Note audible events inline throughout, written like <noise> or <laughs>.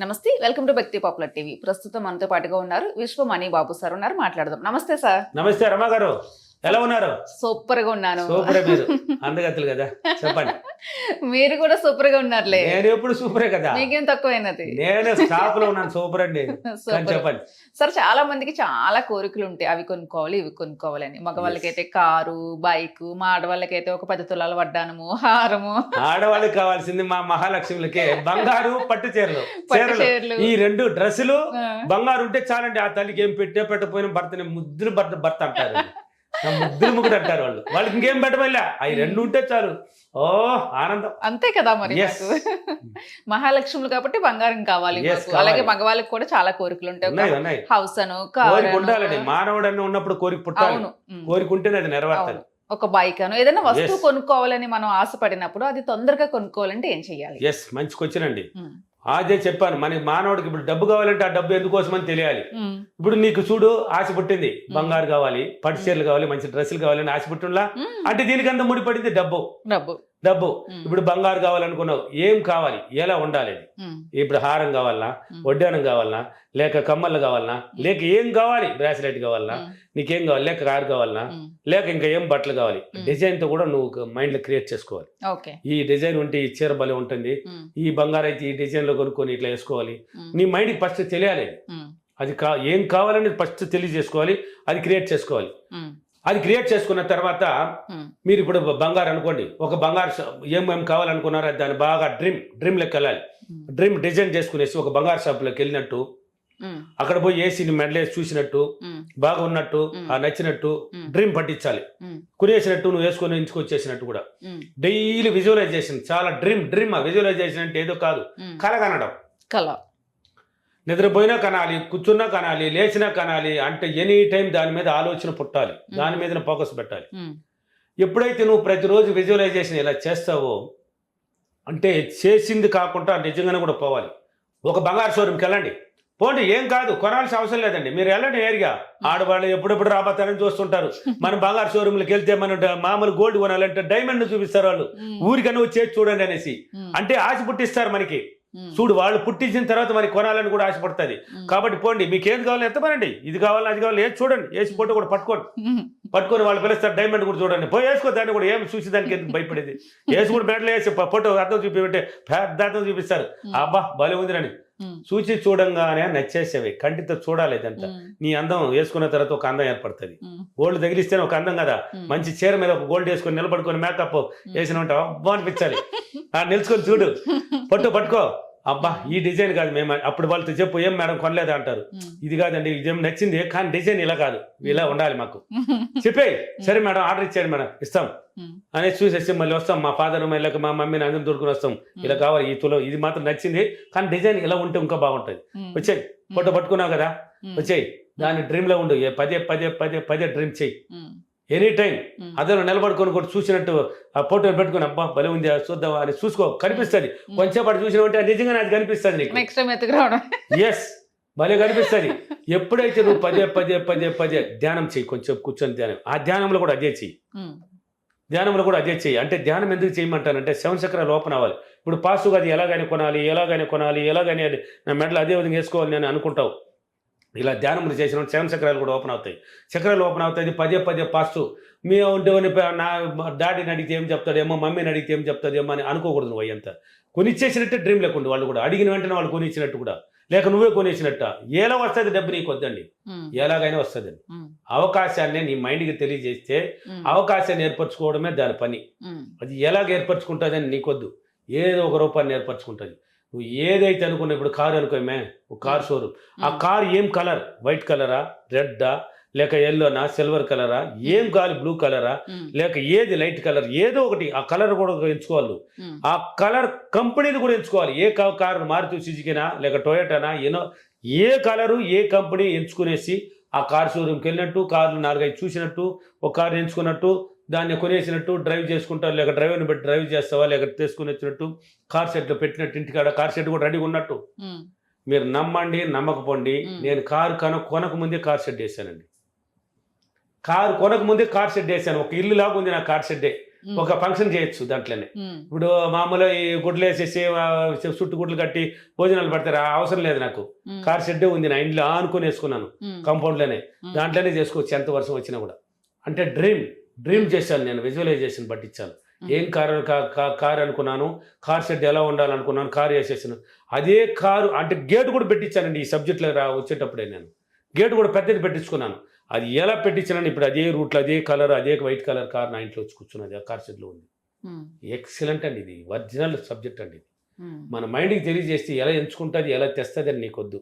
నమస్తే welcome to Bhakti popular TV. ప్రస్తుతం మనతో పాటుగా ఉన్నారు విశ్వమణి బాబు సార్ ఉన్నారు మాట్లాడదాం. నమస్తే సార్. నమస్తే రమా గారు. ఎలా ఉన్నారు? సూపర్గా ఉన్నాను. సూపరే మీరు. అందగతులు కదా. చెప్పండి. మీరు కూడా సూపర్గా ఉన్నారులే. నేను ఎప్పుడు సూపరే కదా. మీకేం తక్కువైనది? నేను స్టాఫ్లో ఉన్నాను సూపర్ అండి. <laughs> చెప్పండి. సార్ చాలా మందికి చాలా కోరికలు ఉంటాయి. అవి కొనుక్కోవాలి ఇవి కొనుక్కోవాలని. మగవాళ్ళకైతే కారు బైక్ మా ఆడవాళ్ళకైతే ఒక పది తులాల వడ్డానము హారము. ఆడవాళ్ళకి కావాల్సింది మా మహాలక్ష్మిలకి బంగారు పట్టు చీరలు. ఈ రెండు డ్రెస్సులు బంగారు ఉంటే చాలండి. ఆ తల్లికి ఏం పెట్టే పెట్టపోయిన భర్తని ముద్దులు భర్త భర్త అంటారు. ముద్దులు ముగ్గురు అంటారు వాళ్ళు. వాళ్ళకి ఇంకేం పెట్టమల్లా అవి రెండు ఉంటే చాలు. ఓ ఆనందం. అంతే కదా మరి. మహాలక్ష్ములు కాబట్టి బంగారం కావాలి. అలాగే మగవాళ్ళకి కూడా చాలా కోరికలు ఉంటాయి. హౌస్ అను ఉండాలండి. మానవుడన్న ఉన్నప్పుడు కోరిక పుట్టాలి. అవును. ఉమ్. కోరిక ఉంటేనే అది నెరవేర్తాలి. ఒక బైక్ అను ఏదైనా వస్తువు. కొనుక్కోవాలని మనం ఆశపడినప్పుడు అది తొందరగా కొనుక్కోవాలంటే ఏం చెయ్యాలి? ఎస్ మంచి క్వశ్చన్ అండి. అదే చెప్పాను మనకి మానవుడికి ఇప్పుడు డబ్బు కావాలంటే ఆ డబ్బు ఎందుకోసమని తెలియాలి. ఉమ్. ఇప్పుడు నీకు చూడు ఆశ పుట్టింది. బంగారు కావాలి పట్టు చీరలు కావాలి మంచి డ్రెస్సులు కావాలని ఆశ పుట్టినలా. అంటే దీనికంత ముడిపడింది డబ్బు. డబ్బు. డబ్బు. ఇప్పుడు బంగారు కావాలనుకున్నావు ఏం కావాలి ఎలా ఉండాలి. ఇప్పుడు హారం కావాలనా. వడ్డానం కావాలనా లేక కమ్మలు కావాలనా లేక ఏం కావాలి బ్రాస్లెట్ కావాలనా. నీకేం కావాలి లేక కారు కావాలనా. లేక ఇంకా ఏం బట్టలు కావాలి. డిజైన్తో కూడా నువ్వు మైండ్లో క్రియేట్ చేసుకోవాలి ఈ డిజైన్ ఉంటే ఈ చీర బలి ఉంటుంది. ఈ బంగారు అయితే ఈ డిజైన్లో కొనుక్కొని ఇట్లా వేసుకోవాలి. నీ మైండ్కి ఫస్ట్ తెలియాలి. అది కా ఏం కావాలని ఫస్ట్ తెలియజేసుకోవాలి అది క్రియేట్ చేసుకోవాలి. అది క్రియేట్ చేసుకున్న తర్వాత. మీరు ఇప్పుడు బంగారు అనుకోండి ఒక బంగారు షా- ఏం ఏం కావాలనుకున్నారో దాన్ని బాగా డ్రీమ్ డ్రీమ్ లెక్క వెళ్ళాలి. డ్రీమ్ డిజైన్ చేసుకునేసి ఒక బంగారు షాప్లోకి వెళ్ళినట్టు. అక్కడ పోయి ఏసీని మెడలేసి చూసినట్టు. బాగా ఉన్నట్టు. ఆ నచ్చినట్టు. డ్రీమ్ పట్టించాలి ఉమ్. కొనేసినట్టు నువ్వు వేసుకొని ఇంచుకొచ్చేసినట్టు కూడా. డైలీ విజువలైజేషన్ చాలా డ్రీమ్ డ్రీమ్ విజువలైజేషన్ అంటే ఏదో కాదు ఉమ్. కల కనడం కల నిద్రపోయినా కనాలి కూర్చున్నా కనాలి లేచినా కనాలి అంటే ఎనీ టైం దాని మీద ఆలోచన పుట్టాలి. దాని మీద ఫోకస్ పెట్టాలి. ఎప్పుడైతే నువ్వు ప్రతిరోజు విజువలైజేషన్ ఇలా చేస్తావో అంటే చేసింది కాకుండా నిజంగానే కూడా పోవాలి. ఒక బంగారు షోరూమ్కి వెళ్ళండి. పోండి ఏం కాదు కొనాల్సిన అవసరం లేదండి. మీరు వెళ్ళండి ఏరిగా ఆడవాళ్ళు ఎప్పుడెప్పుడు రాబోతారని చూస్తుంటారు. <laughs> మనం బంగారు షోరూమ్కి వెళ్తే మనం మామూలు గోల్డ్ కొనాలంటే డైమండ్ చూపిస్తారు వాళ్ళు. ఊరికన్నా వచ్చి చేసి చూడండి అనేసి. అంటే ఆశ పుట్టిస్తారు మనకి. చూడు వాళ్ళు పుట్టించిన తర్వాత మనకి కొనాలని కూడా ఆశపడుతుంది. కాబట్టి పోండి మీకు ఏది కావాలో ఎత్తమనండి ఇది కావాలి అది కావాలి ఏది చూడండి వేసి ఫోటో కూడా పట్టుకోండి. <laughs> పట్టుకొని వాళ్ళు పిలుస్తారు డైమండ్ కూడా చూడండి పోయి వేసుకో దాన్ని కూడా ఏం చూసి దానికి ఎందుకు భయపడేది <laughs> వేసి కూడా మెడలో వేసి ఫోటో అర్థం చూపించే పెద్ద అర్థం చూపిస్తారు. అబ్బా భలే ఉందిరని. చూసి చూడంగానే నచ్చేసేవి. కంటితో చూడాలి ఇదంతా. నీ అందం వేసుకున్న తర్వాత ఒక అందం ఏర్పడుతుంది. గోల్డ్ తగిలిస్తేనే ఒక అందం కదా. మంచి చీర మీద ఒక గోల్డ్ వేసుకొని నిలబడుకొని మేకప్ వేసిన ఉంటావు అబ్బా అనిపించాలి. ఆ, నిల్చుకొని చూడు. <laughs> పట్టు పట్టుకో. అబ్బా ఈ డిజైన్ కాదు మేము అప్పుడు వాళ్ళతో చెప్పు ఏం మేడం కొనలేదా అంటారు. ఇది కాదండి ఇదేం నచ్చింది కానీ డిజైన్ ఇలా కాదు ఇలా ఉండాలి మాకు <laughs> ఉమ్. చెప్పేయి సరే మేడం ఆర్డర్ ఇచ్చాడు మేడం ఇస్తాం. అనేసి చూసేసి మళ్ళీ వస్తాం మా ఫాదర్ మళ్ళీ మా మమ్మీని అందరం దొరుకుని వస్తాం ఇలా కావాలి ఈ తులో ఇది మాత్రం నచ్చింది కానీ డిజైన్ ఇలా ఉంటే ఇంకా బాగుంటుంది. వచ్చేయి ఫోటో పట్టుకున్నావు కదా. వచ్చేయి దాని డ్రీమ్లో ఉండు పదే పదే పదే పదే డ్రీమ్ చెయ్యి. Any time. అదే నిలబడుకొని కూడా చూసినట్టు ఆ ఫోటో పెట్టుకుని అబ్బా భలే ఉంది అది చూద్దాం అని చూసుకో కనిపిస్తుంది. కొంచెం పాటు చూసినావంటే అది నిజంగానే అది కనిపిస్తుంది నీకు. నెక్స్ట్ ఎస్ భలే కనిపిస్తుంది. ఎప్పుడైతే నువ్వు పదే పదే పదే పదే ధ్యానం చెయ్యి కొంచెం కూర్చొని ధ్యానం. ఆ ధ్యానంలో కూడా అదే చెయ్యి. ధ్యానంలో కూడా అదే చెయ్యి. అంటే ధ్యానం ఎందుకు చేయమంటానంటే సెవెన్ చక్రాలు ఓపెన్ అవ్వాలి. ఇప్పుడు పాసుగా అది ఎలాగైనా కొనాలి ఎలాగైనా కొనాలి ఎలాగైనా నా మెడలో అదే విధంగా వేసుకోవాలి నేను అనుకుంటావు. ఇలా ధ్యానములు చేసిన సెవెన్ చక్రాలు కూడా ఓపెన్ అవుతాయి. చక్రాలు ఓపెన్ అవుతాయి పదే పదే పాస్తూ మీ ఉండేవని నా డాడీని అడిగితే ఏం చెప్తాడేమో మమ్మీని అడిగితే ఏం చెప్తాడేమో అని అనుకోకూడదు నువ్వు అయ్యంతా. కొనిచ్చేసినట్టే డ్రీమ్ లేకుండా వాళ్ళు కూడా. అడిగిన వెంటనే వాళ్ళు కొనిచ్చినట్టు కూడా. లేక నువ్వే కొనిచ్చినట్ట? ఎలా వస్తుంది డబ్బు నీకు వద్దండి. ఎలాగైనా వస్తుంది. అవకాశాన్ని నీ మైండ్కి తెలియజేస్తే. అవకాశాన్ని ఏర్పరచుకోవడమే దాని పని. అది ఎలాగ ఏర్పరచుకుంటుందని నీకొద్దు. ఏదో ఒక రూపాన్ని ఏర్పరచుకుంటుంది. నువ్వు ఏదైతే అనుకున్నా ఇప్పుడు కారు అనుకోమే ఒక కార్ షోరూమ్ ఆ. కార్ ఏం కలర్ వైట్ కలరా రెడ్డా లేక ఎల్లోనా సిల్వర్ కలరా ఏం కావాలి బ్లూ కలరా. లేక ఏది లైట్ కలర్ ఏదో ఒకటి. ఆ కలర్ కూడా ఎంచుకోవాలి. ఆ కలర్ కంపెనీది కూడా ఎంచుకోవాలి. ఏ కారు మారుతి సుజుకినా? లేక టొయోటానా ఏనో ఏ కలరు ఏ కంపెనీ ఎంచుకునేసి ఆ కార్ షోరూమ్కి వెళ్ళినట్టు కార్లు నాలుగైదు చూసినట్టు ఒక కారు ఎంచుకున్నట్టు దాన్ని కొనేసినట్టు డ్రైవ్ చేసుకుంటారు లేక డ్రైవర్ని పెట్టి డ్రైవ్ చేస్తావా లేక తీసుకుని వచ్చినట్టు కార్ సెట్లో పెట్టినట్టు ఇంటికాడ కార్ సెట్ కూడా రెడీగా ఉన్నట్టు. మీరు నమ్మండి నమ్మకపోండి. నేను కారు కన కొనక ముందే కార్ షెడ్ వేసానండి. కారు కొనక ముందే కార్ షెడ్ వేసాను. ఒక ఇల్లు లాగా ఉంది నా కార్ షెడ్డే. ఒక ఫంక్షన్ చేయొచ్చు దాంట్లోనే. ఇప్పుడు మామూలు ఈ గుడ్లు వేసేసి చుట్టు గుడ్లు కట్టి భోజనాలు పెడతారు? ఆ అవసరం లేదు నాకు. కార్ షెడ్ ఉంది నా ఇంట్లో ఆనుకొని వేసుకున్నాను కాంపౌండ్లోనే దాంట్లోనే చేసుకోవచ్చు ఎంత వర్షం వచ్చినా కూడా. అంటే డ్రీమ్. డ్రీమ్ చేశాను నేను విజువలైజేషన్ పట్టించాను. ఏం కారు కారు అనుకున్నాను కార్ షెడ్ ఎలా ఉండాలనుకున్నాను కారు వేసేసాను. అదే కారు అంటే గేట్ కూడా పెట్టించానండి ఈ సబ్జెక్ట్లో రా వచ్చేటప్పుడే నేను. గేట్ కూడా పెద్దది పెట్టించుకున్నాను. అది ఎలా పెట్టించాను ఇప్పుడు అదే రూట్లో అదే కలర్ అదే వైట్ కలర్ కార్ నా ఇంట్లో వచ్చి కూర్చున్నది ఆ కార్ షెడ్లో ఉంది. ఎక్సలెంట్ అండి ఇది ఒరిజినల్ సబ్జెక్ట్ అండి ఇది. మన మైండ్కి తెలియజేస్తే ఎలా ఎంచుకుంటుంది ఎలా తెస్తుంది అని నీకొద్దు.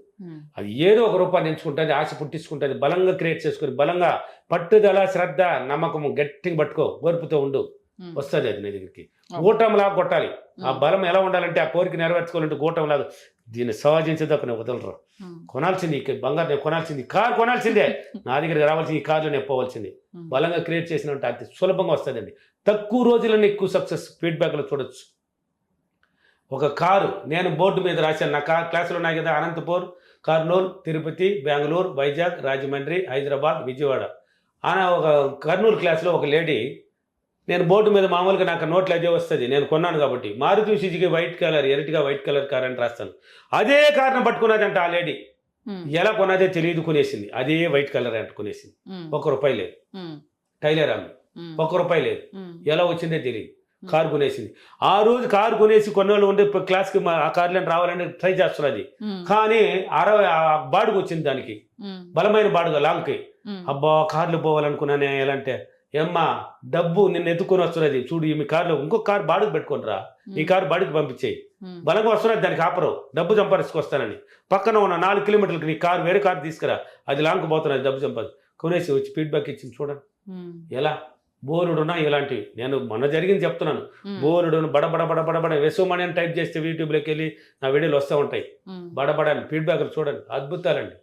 అది ఏదో ఒక రూపాన్ని ఎంచుకుంటుంది ఆశ పుట్టించుకుంటుంది బలంగా క్రియేట్ చేసుకుని బలంగా పట్టుదల శ్రద్ధ నమ్మకము గట్టిగా పట్టుకో గొరుపుతో ఉండు. వస్తుంది అది నీ దగ్గరికి. గూటంలాగా కొట్టాలి. ఆ బలం ఎలా ఉండాలంటే ఆ కోరిక నెరవేర్చుకోవాలంటే గూటంలాగా దీన్ని సహజించదొక నేను వదలరు. కొనాల్సింది బంగారు నేను కొనాల్సింది కారు కొనాల్సిందే. <laughs> నా దగ్గరికి రావాల్సింది ఈ కార్లో నేను పోవాల్సింది. బలంగా క్రియేట్ చేసిన అతి సులభంగా వస్తుందండి. తక్కువ రోజులని ఎక్కువ సక్సెస్ ఫీడ్బ్యాక్లో చూడొచ్చు. ఒక కారు. నేను బోర్డు మీద రాశాను. నా కార్ క్లాసులో ఉన్నాయి కదా అనంతపూర్ కర్నూలు తిరుపతి బెంగళూరు వైజాగ్ రాజమండ్రి హైదరాబాద్ విజయవాడ. అన్న ఒక కర్నూలు క్లాస్లో ఒక లేడీ నేను బోర్డు మీద మామూలుగా నాకు నోట్లు అదే వస్తుంది. నేను కొన్నాను కాబట్టి. Maruti Suzuki white colour Ertiga white colour car అని రాస్తాను. అదే కార్ను పట్టుకున్నదంట ఆ లేడీ. ఎలా కొన్నదే తెలియదు కొనేసింది. అదే వైట్ కలర్ అంట కొనేసింది. ఒక రూపాయి లేదు. టైలర్ ఆమె. ఒక్క రూపాయి లేదు. ఎలా వచ్చిందే తెలియదు. కారు కొనేసింది. ఆ రోజు కారు కొనేసి కొన్ని వాళ్ళు ఉండే ఇప్పుడు క్లాస్కి ఆ కార్లో రావాలని ట్రై చేస్తున్నది. కానీ అరవై బాడుగు వచ్చింది దానికి. బలమైన బాడుగ లాంగ్కి అబ్బా కార్లు పోవాలనుకున్నానే ఎలా అంటే ఏమ్మా డబ్బు నిన్ను ఎత్తుకొని వస్తున్నది. చూడు ఈ మీ కార్లో ఇంకో కారు బాడుగు పెట్టుకోనరా ఈ కారు బాడుగు పంపించేయి. బలంగా వస్తున్నది దానికి ఆపరు. డబ్బు సంపాదించుకొస్తానని. పక్కన ఉన్న నాలుగు కిలోమీటర్లకి నీ కారు వేరే కారు తీసుకురా. అది లాంగ్ పోతున్నది డబ్బు సంపాది కొనేసి వచ్చి ఫీడ్బ్యాక్ ఇచ్చింది చూడండి. ఎలా? బోరుడున్నా ఇలాంటివి నేను మొన్న జరిగింది చెప్తున్నాను. బోరుడును బడబడ బడబడ బడ వెసుమని అని టైప్ చేస్తే యూట్యూబ్లోకి వెళ్ళి నా వీడియోలు వస్తూ ఉంటాయి. ఉమ్, బడబడ అని ఫీడ్బ్యాక్లు చూడండి. అద్భుతాలండి.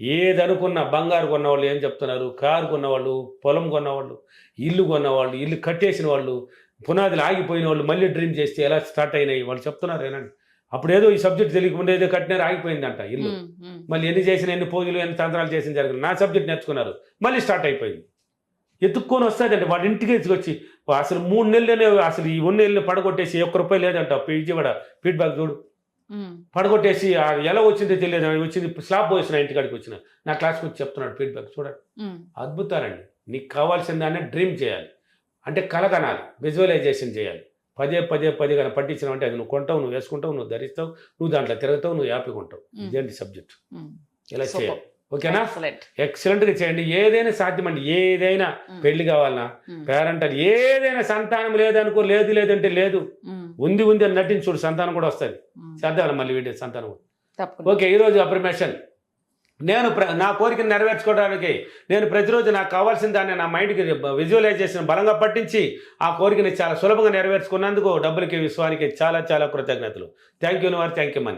ఏది అనుకున్న బంగారు కొన్నవాళ్ళు ఏం చెప్తున్నారు? కారు కొన్నవాళ్ళు పొలం కొన్నవాళ్ళు ఇల్లు కొన్నవాళ్ళు ఇల్లు కట్టేసిన వాళ్ళు పునాదులు ఆగిపోయిన వాళ్ళు మళ్ళీ డ్రీమ్ చేస్తే ఎలా స్టార్ట్ అయినాయి? వాళ్ళు చెప్తున్నారు ఏనండి అప్పుడు ఏదో ఈ సబ్జెక్ట్ తెలియకుండా ఏదో కట్టినారు ఆగిపోయిందంట ఇల్లు. మళ్ళీ ఎన్ని చేసిన ఎన్ని పూజలు ఎన్ని తంత్రాలు చేసిన జరిగింది నా సబ్జెక్ట్ నేర్చుకున్నారు. మళ్ళీ స్టార్ట్ అయిపోయింది. ఎత్తుక్కొని వస్తుందండి వాళ్ళ ఇంటికి ఎత్తుకొచ్చి అసలు మూడు నెలలనే అసలు ఈ ఉన్న నెలలు పడగొట్టేసి ఒక్క రూపాయి లేదంట. విజయవాడ ఫీడ్బ్యాక్ చూడు. పడగొట్టేసి ఎలా వచ్చిందో తెలియదు. వచ్చింది స్లాబ్ పోసిన ఇంటికాడికి వచ్చిన. నా క్లాస్కి వచ్చి చెప్తున్నాడు ఫీడ్బ్యాక్ చూడండి. అద్భుతాలండి. నీకు కావాల్సిన దాన్ని డ్రీమ్ చేయాలి. అంటే కల కనాలి. విజువలైజేషన్ చేయాలి. పదే పదే పదే కానీ పట్టించినావు అంటే అది నువ్వు కొంటావు నువ్వు వేసుకుంటావు నువ్వు ధరిస్తావు నువ్వు దాంట్లో తిరుగుతావు నువ్వు హ్యాపీగా ఉంటావు. ఉమ్, ఇదేంటి సబ్జెక్ట్. ఇలా. చేయాలి? ఓకేనా? Excellent. ఎక్సలెంట్గా చేయండి. ఏదైనా సాధ్యమండి. ఏదైనా పెళ్ళి కావాలన్నా పేరెంట్ అని ఏదైనా సంతానం లేదనుకో లేదు లేదంటే లేదు. ఉంది ఉంది అని నటించి చూడు సంతానం కూడా వస్తుంది. చేద్దాం మళ్ళీ వీడియో సంతానం ఓకే ఈరోజు అప్రిమేషన్ నేను నా కోరికను నెరవేర్చుకోవడానికి నేను ప్రతిరోజు నాకు కావాల్సిన దాన్ని నా మైండ్కి విజువలైజేషన్ బలంగా పట్టించి ఆ కోరికని చాలా సులభంగా నెరవేర్చుకున్నందుకు డబ్బులకి విశ్వానికి చాలా చాలా కృతజ్ఞతలు. థ్యాంక్ యూ వారు థ్యాంక్ యూ మనీ